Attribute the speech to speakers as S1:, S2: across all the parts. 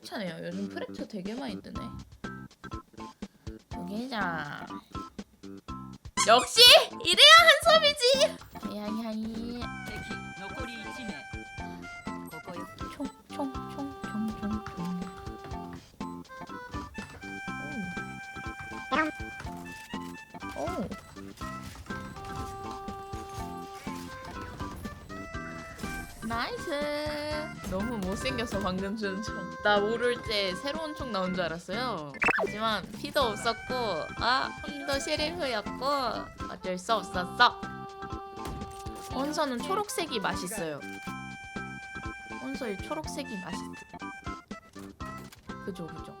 S1: 프렉차네요. 요즘 프렉차 되게 많이 뜨네. 여기자. 역시 이래야 한섭이지. 아니 아니. 나이스. 너무 못생겨서 방금 준 총. 나 모를 때 새로운 총 나온 줄 알았어요. 하지만 피도 없었고, 아, 형도 시리프였고, 어쩔 수 없었어. 원서는 초록색이 맛있어요. 원서의 초록색이 맛있어. 그죠, 그죠.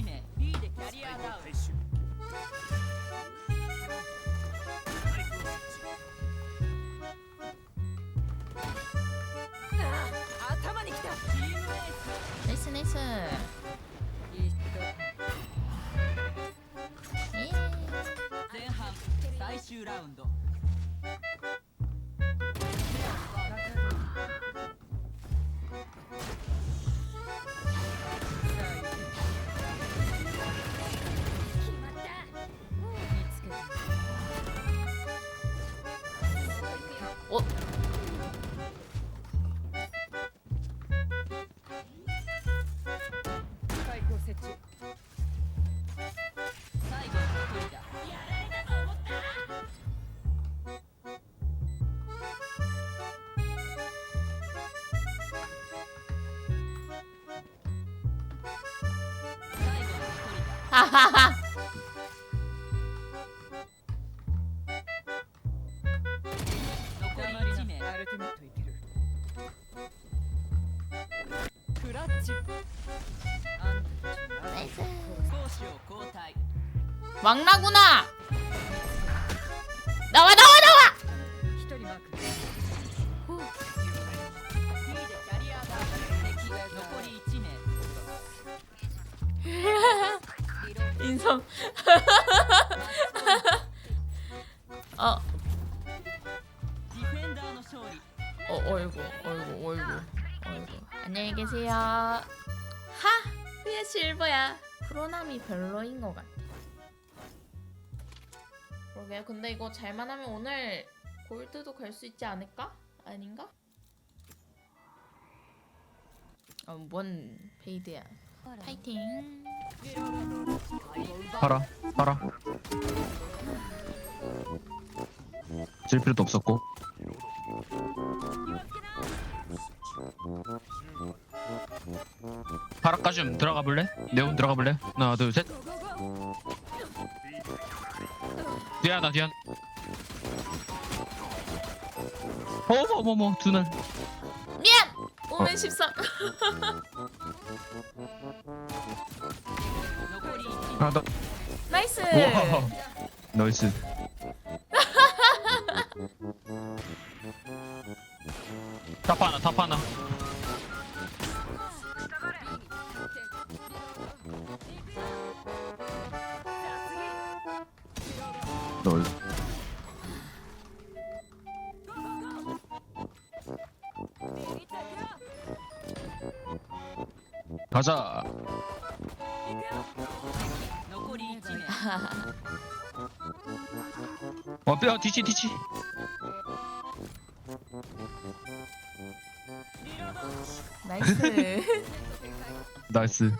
S2: 1 B でキャリアダウン。にきた、前半最終ラウンド。お。っハハけないといける。クラッチ。を交代。
S1: ワンナナ
S2: 一人マーク
S1: 계세요. 하, 왜 실버야? 프로남이 별로인 것 같아. 그러게, 근데 이거 잘만 하면 오늘 골드도 갈 수 있지 않을까? 아닌가? 어, 뭔 페이드야. 파이팅.
S3: 팔아 팔아 질 필요도 없었고 가좀 들어가 볼래? 네온 들어가 볼래? 하나 둘 셋. 뒤에 어. 아, 나 뒤에 어머머머 두날.
S1: 미안. 오멘 13.
S3: 하나
S1: 나이스.
S3: 와. 나이스. 탑 하나 탑 하나. 널. 가자. 어, 뼈 뒤치 뒤치.
S1: 나이스.
S3: 나이스.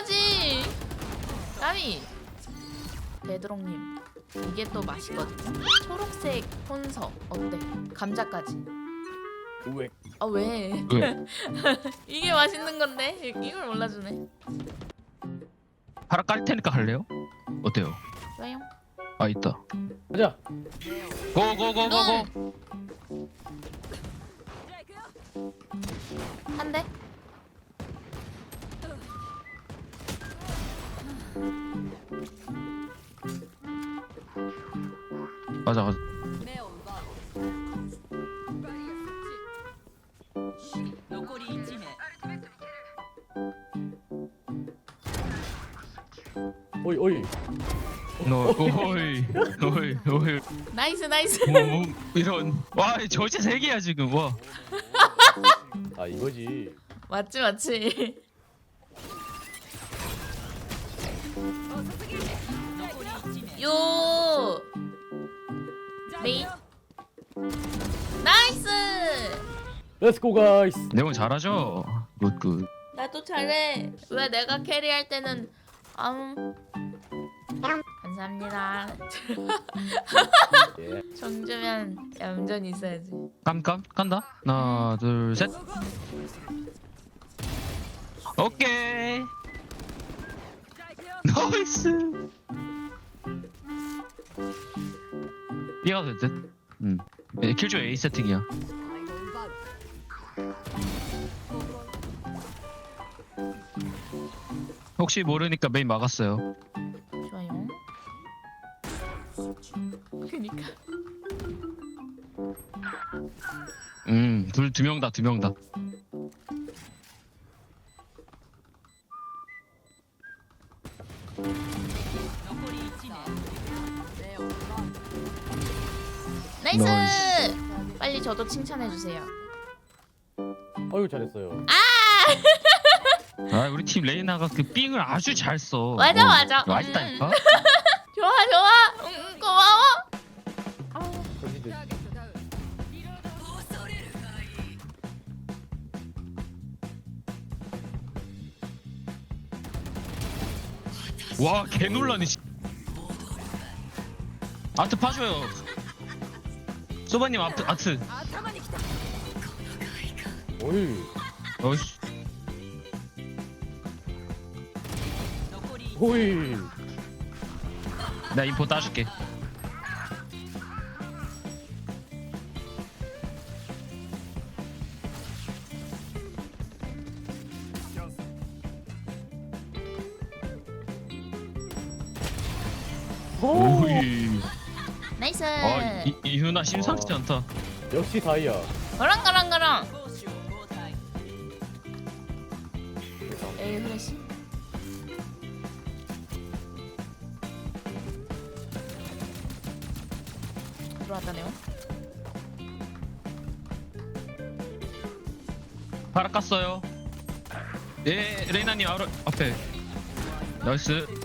S1: 어까지. 까미. 베드롱님 이게 또 맛있거든요. 초록색 혼서 어때? 감자까지.
S4: 왜?
S1: 아 왜?
S3: 왜?
S1: 이게 맛있는 건데 이걸 몰라주네.
S3: 파라 깔 테니까 할래요? 어때요?
S1: 좋아요.
S3: 아 있다.
S4: 가자.
S3: 고고고고고.
S1: 한 대.
S3: 가자 가자
S4: 오이 오이.
S3: 너 오이 오이 오이.
S1: 나이스 나이스.
S3: 뭐, 뭐, 이런. 와 저지 세 개야 지금. 와
S4: 아 이거지.
S1: 맞지 맞지. 요 메인. 나이스.
S4: 렛츠고 가이스.
S3: 내용 잘하죠. 굿굿.
S1: 나도 잘해. 왜 내가 캐리할 때는 아무 감사합니다.
S4: 예.
S1: 정주면 얌전히 있어야지.
S3: 깜깜 간다. 하나 둘 셋. 오케이. 나이스. B가 될 듯. 음. 네, 킬조 A 세팅이야. 혹시 모르니까 메인 막았어요.
S1: 좋아요. 그니까
S3: 음, 둘 두 명 다 두 명 다.
S1: 나이스.
S3: 나이스.
S1: 빨리 저도 칭찬해 주세요.
S4: 어유 잘했어요.
S3: 아, 우리 팀 레이나가 그 삥을 아주 잘 써.
S1: 맞아,
S3: 어,
S1: 맞아.
S3: 맛있다니까.
S1: 좋아 좋아. 응, 응, 고마워. 아,
S4: 정신들.
S3: 와, 개 놀라네. 씨. 아트 파줘요. 소바님 아트 아트.
S4: 오이.
S3: 어이씨.
S4: 오이.
S3: 나 인포 따줄게.
S1: 나이스.
S3: 어, 아 이, 이윤아 심상치 어. 않다.
S4: 역시 다이아.
S1: 거랑 거랑 거랑. 에이 후레쉬. 들어왔다네요.
S3: 바라 깠어요. 예 레이나님 앞에 나이스.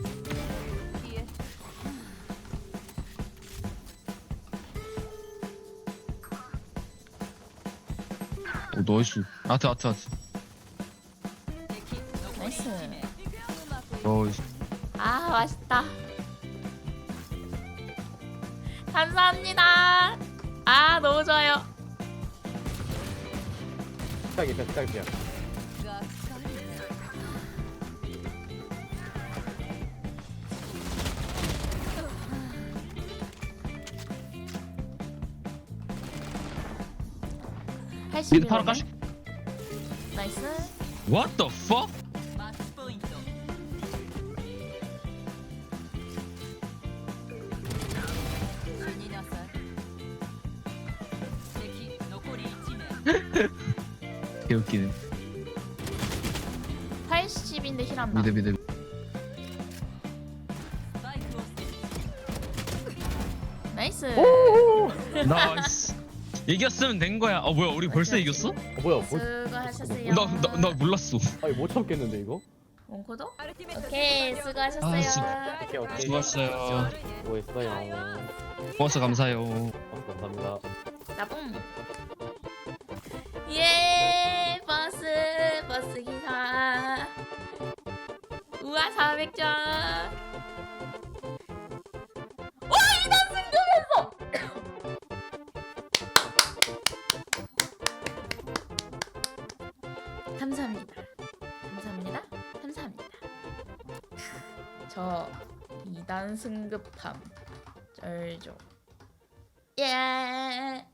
S3: 나이스 아트 아트 아트
S1: 나이스.
S3: 나이스
S1: 아 맛있다. 감사합니다. 아 너무 좋아요.
S4: 딱이야 딱이야.
S3: 미드
S1: 팔아
S3: 가시.
S1: 나이스.
S3: What the fuck? 개웃기네.
S1: 80인데 힐 안 나.
S3: 미드 미드.
S1: 나이스.
S3: 나이스. 이겼으면 된 거야. 어, 뭐야, 우리 벌써 이겼어?
S4: 어, 뭐야? 뭐,
S1: 수고하셨어요.
S3: 나, 나, 나 몰랐어.
S4: 아니 못 참겠는데 이거?
S1: 원코도? 오케이 수고하셨어요.
S3: 아, 수-
S4: 오케이 오케이.
S3: 수고하셨어요.
S4: 수고했어요.
S3: 고마워서 감사해요.
S4: 어, 감사합니다.
S1: 나쁨. 예 버스 버스 기사. 400점. 저 2단 승급함 쩔죠. 예.